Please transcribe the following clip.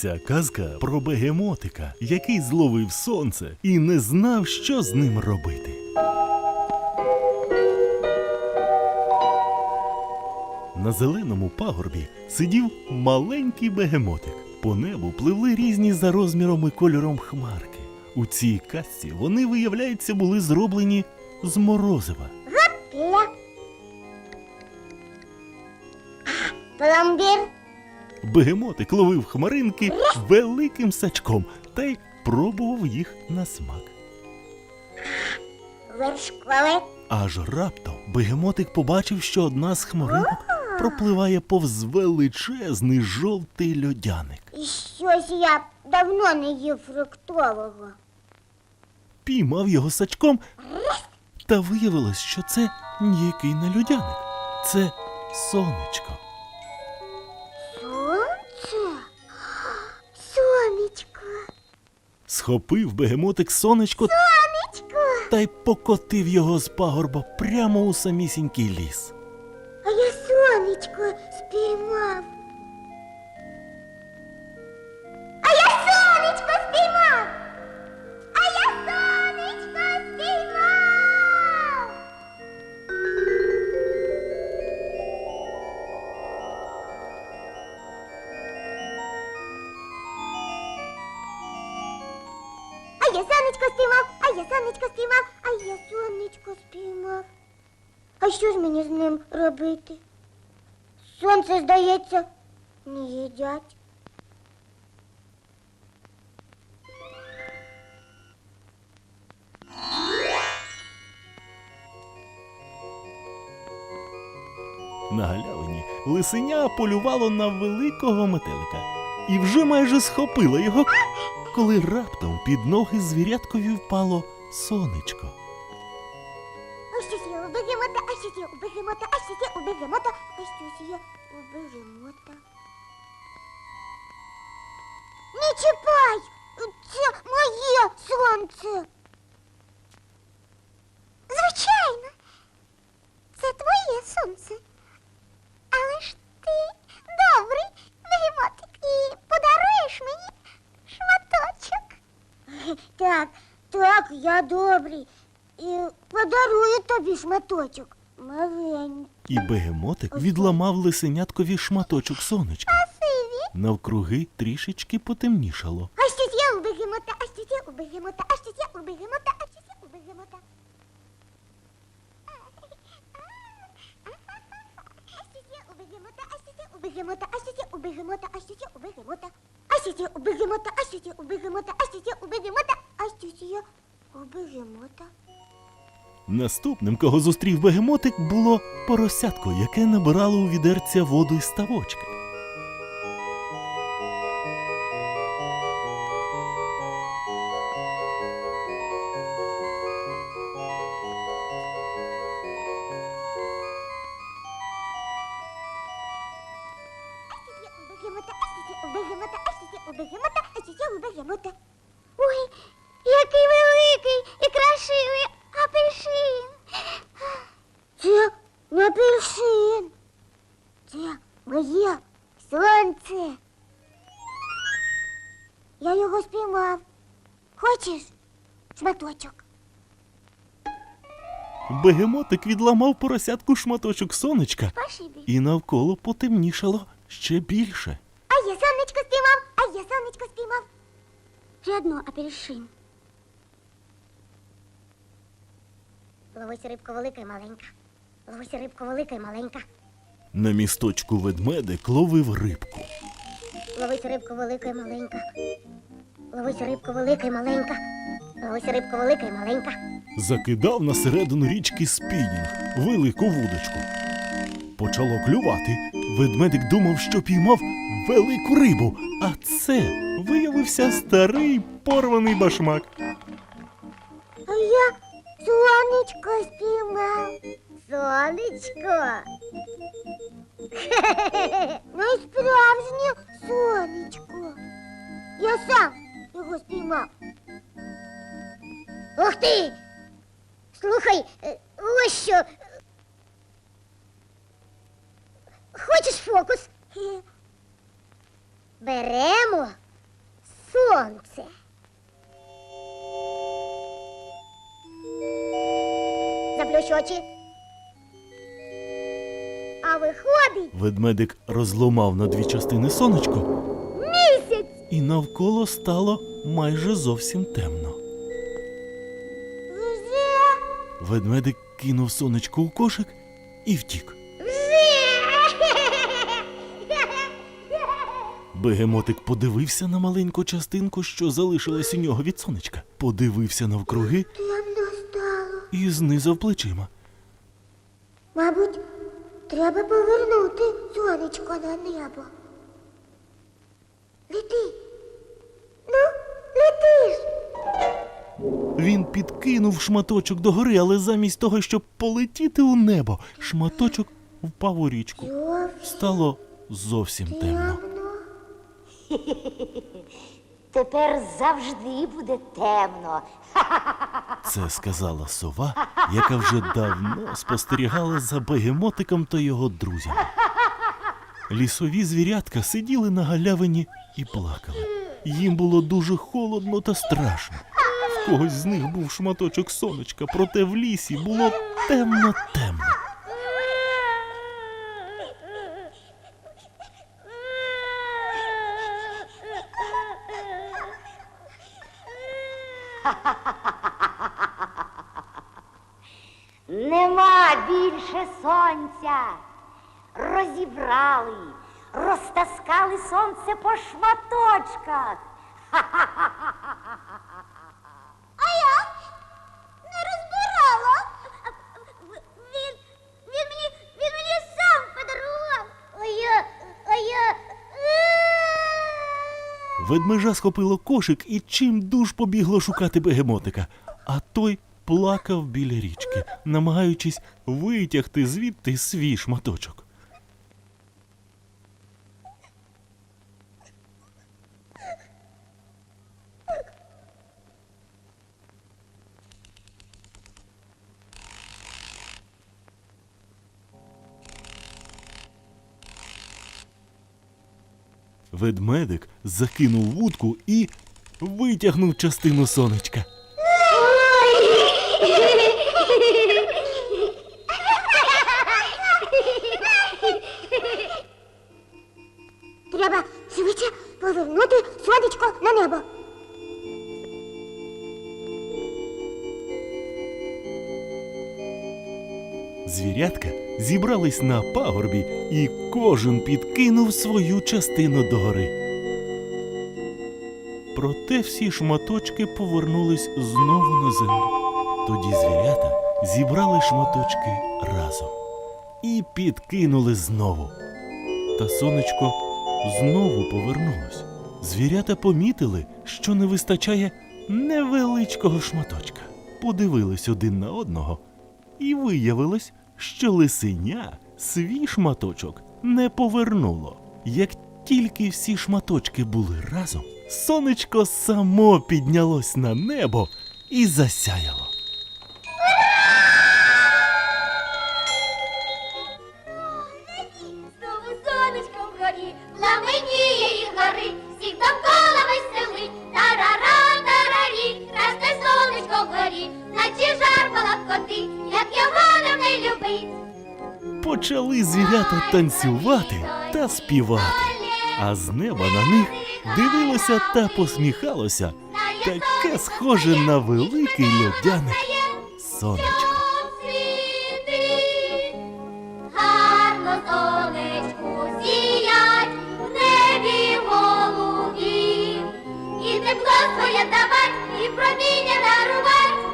Ця казка про бегемотика, який зловив сонце і не знав, що з ним робити. На зеленому пагорбі сидів маленький бегемотик. По небу пливли різні за розміром і кольором хмарки. У цій казці вони, виявляється, були зроблені з морозива. Пломбір. Бегемотик ловив хмаринки великим сачком та й пробував їх на смак. Аж раптом бегемотик побачив, що одна з хмаринок пропливає повз величезний жовтий льодяник. І щось я давно не їв фруктового. Піймав його сачком, та виявилось, що це ніякий не льодяник. Це сонечко. Схопив бегемотик сонечко Сонечко. та й покотив його з пагорба прямо у самісінький ліс. А я сонечко спіймав. А я сонечко спіймав, а я сонечко спіймав, а я сонечко спіймав. А що ж мені з ним робити? Сонце, здається, не їдять. На галявині лисеня полювало на великого метелика і вже майже схопила його, коли раптом під ноги звіряткові впало сонечко. А щось а щось є а щось є у бегемота, а щось є. Не чіпай! Це моє сонце. Звичайно, це твоє сонце. Але ж ти добрий бегемотик і подаруєш мені шматочок. Так, так, я добрий. І подарую тобі шматочок. Маленький. І бегемотик відламав лисеняткові шматочок сонечка. Красиві. Навкруги трішечки потемнішало. А щось є у бегемота, а щось є у бегемота, а щось є у бегемота, а щось є у бегемота. А бегемота, а щось є у бегемота, а щось є у бегемота, а щось є у бегемота. А щось є у бегемота, а щось є у бегемота, а щось є у бегемота, а щось є у бегемота. Наступним, кого зустрів бегемотик, було поросятко, яке набирало у відерця воду із у бегемота, а у бегемота, а щось у бегемота, а щось у бегемота. Шматочок? Бегемотик відламав поросятку шматочок сонечка, Спасибі. і навколо потемнішало ще більше. А я сонечко спіймав, а я сонечко спіймав. Ще одно апельсин. Ловись рибко велика і маленька. Ловись рибко велика і маленька. На місточку ведмедик ловив рибку. Ловись рибко велика і маленька. Ловись рибко велика і маленька. Ловись рибко велика і маленька. Закидав на середину річки спінінг, велику вудочку. Почало клювати. Ведмедик думав, що піймав велику рибу, а це виявився старий порваний башмак. А я сонечко спіймав. Сонечко. Найсправжнє сонечко. Я сам Ух ти! Слухай, е, ось що. Хочеш фокус? Беремо сонце. Заплющ очі. А виходить. Ведмедик розломав на дві частини сонечко. Місяць! І навколо стало майже зовсім темно. Ведмедик кинув сонечко у кошик і втік. Бегемотик подивився на маленьку частинку, що залишилась у нього від сонечка. Подивився навкруги і знизав плечима. Мабуть, треба повернути сонечко на небо. Лети. Ну, лети ж. Він підкинув шматочок догори, але замість того, щоб полетіти у небо, шматочок впав у річку. Стало зовсім темно. Тепер завжди буде темно. Це сказала сова, яка вже давно спостерігала за бегемотиком та його друзями. Лісові звірятка сиділи на галявині і плакали. Їм було дуже холодно та страшно. Когось з них був шматочок сонечка, проте в лісі було темно-темно. Нема більше сонця. Розібрали, розтаскали сонце по шматочках. А я не розбирала. Він, він мені, він мені сам подарував. А я, а я... Ведмежа схопило кошик і чим дуж побігло шукати бегемотика, а той плакав біля річки, намагаючись витягти звідти свій шматочок. Ведмедик закинув вудку і витягнув частину сонечка. Треба швидше повернути сонечко на небо. Звірятка зібрались на пагорбі, і кожен підкинув свою частину догори. Проте всі шматочки повернулись знову на землю. Тоді звірята зібрали шматочки разом і підкинули знову. Та сонечко знову повернулось. Звірята помітили, що не вистачає невеличкого шматочка. Подивились один на одного і виявилось, що лисеня свій шматочок не повернуло. Як тільки всі шматочки були разом, сонечко само піднялось на небо і засяяло. почали звірята танцювати та співати, а з неба на них дивилося та посміхалося таке схоже на великий льодяник сонечко. Давай і проміння дарувай.